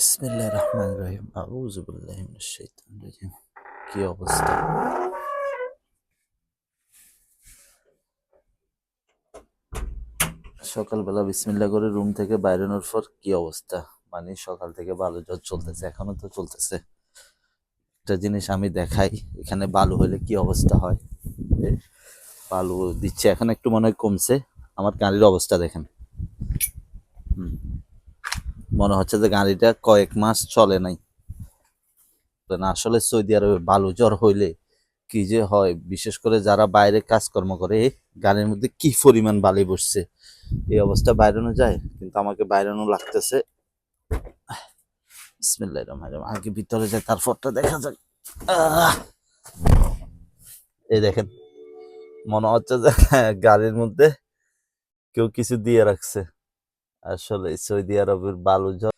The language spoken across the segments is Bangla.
বিসমিল্লাহ রহমান রহিম আউজুবিল্লাহ রাজিম কি অবস্থা সকালবেলা বিসমিল্লাহ করে রুম থেকে বাইরানোর পর কি অবস্থা? মানে সকাল থেকে বালু জ্বর চলতেছে, এখনও তো চলতেছে। একটা জিনিস আমি দেখাই, এখানে বালু হলে কি অবস্থা হয়? বালু দিচ্ছে, এখন একটু মনে হয় কমছে। আমার গাড়ির অবস্থা দেখেন। হুম। মনে হচ্ছে যে গাড়িটা কয়েক মাস চলে নাই। আসলে সৌদি আরবে বালু জ্বর হইলে কি যে হয়, বিশেষ করে যারা বাইরে কাজকর্ম করে গাড়ির মধ্যে কি পরিমাণ বালি বসছে, এই অবস্থা বাইরানো যায়? কিন্তু আমাকে বাইরানো লাগতেছে। আগে ভিতরে যায় তারপরটা দেখা যাক। এই দেখেন, মনে হচ্ছে যে গাড়ির মধ্যে কেউ কিছু দিয়ে রাখছে। আসলে সৌদি আরবের বালু জ্বর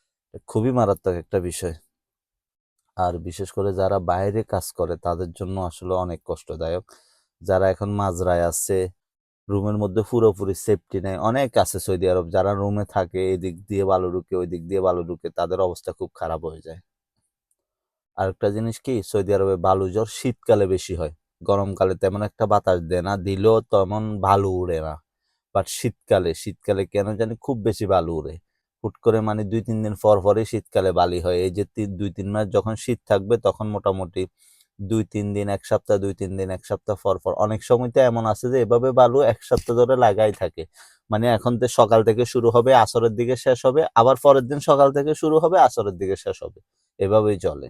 খুবই মারাত্মক একটা বিষয়। আর বিশেষ করে যারা বাইরে কাজ করে, তাদের জন্য আসলে অনেক কষ্টদায়ক। যারা এখন মাজরায় আছে, রুমের মধ্যে পুরোপুরি সেফটি নেই, অনেক আছে সৌদি আরব। যারা রুমে থাকে, এদিক দিয়ে বালু ঢুকে ওই দিক দিয়ে বালু ঢুকে, তাদের অবস্থা খুব খারাপ হয়ে যায়। আরেকটা জিনিস কি, সৌদি আরবে বালু জ্বর শীতকালে বেশি হয়। গরমকালে তেমন একটা বাতাস দেয় না, দিলেও তেমন ভালো উড়ে না। বাট শীতকালে শীতকালে কেন জানি খুব বেশি বালু উড়ে হুট করে মানে দুই, তিন দিন পর পরই শীতকালে বালি হয়। এই যে দুই, তিন মাস যখন শীত থাকবে তখন মোটামুটি দুই, তিন দিন, এক সপ্তাহ, দুই, তিন দিন, এক সপ্তাহ পর পর। অনেক সময় তো এমন আছে যে এভাবে বালু এক সপ্তাহ ধরে লাগাই থাকে। মানে এখন তো সকাল থেকে শুরু হবে, আসরের দিকে শেষ হবে, আবার পরের দিন সকাল থেকে শুরু হবে, আসরের দিকে শেষ হবে। এভাবেই চলে।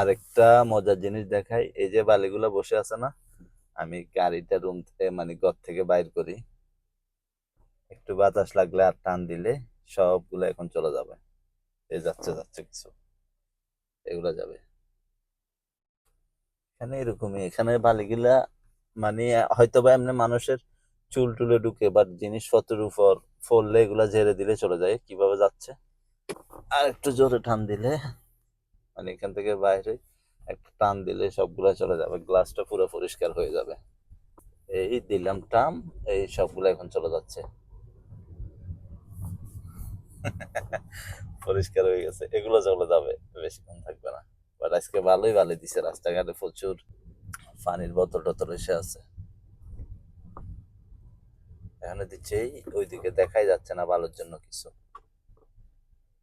আরেকটা মজার জিনিস দেখাই, এই যে বালিগুলো বসে আছে না? আমি গাড়িটা রুম থেকে মানে ঘর থেকে বাইর করি। একটু বাতাস লাগলে আর টান দিলে সবগুলো এখন চলে যাবে। এই যাচ্ছে যাচ্ছে কিছু। এগুলো যাবে। এখানে এরকমই, এখানে বালিগুলা মানে হয়তো বা এমনি মানুষের চুল টুলে ঢুকে বা জিনিসপত্রের উপর ফললে এগুলা ঝেড়ে দিলে চলে যায়। কীভাবে যাচ্ছে? আর একটু জোরে টান দিলে মানে এখান থেকে বাইরে একটা টান দিলে সবগুলা চলে যাবে গ্লাসটা পুরো পরিষ্কার হয়ে যাবে। এই দিলাম টাম এই সবগুলো এখন চলে যাচ্ছে। পরিষ্কার হয়ে গেছে, এগুলো চলে যাবে, বেশিক্ষণ থাকবে না। বাট আজকে ভালোই ভালো দিছে, রাস্তাঘাটে প্রচুর পানির বোতল টোতল এসে আছে। এখানে দিচ্ছে ওইদিকে দেখাই যাচ্ছে না ভালোর জন্য কিছু।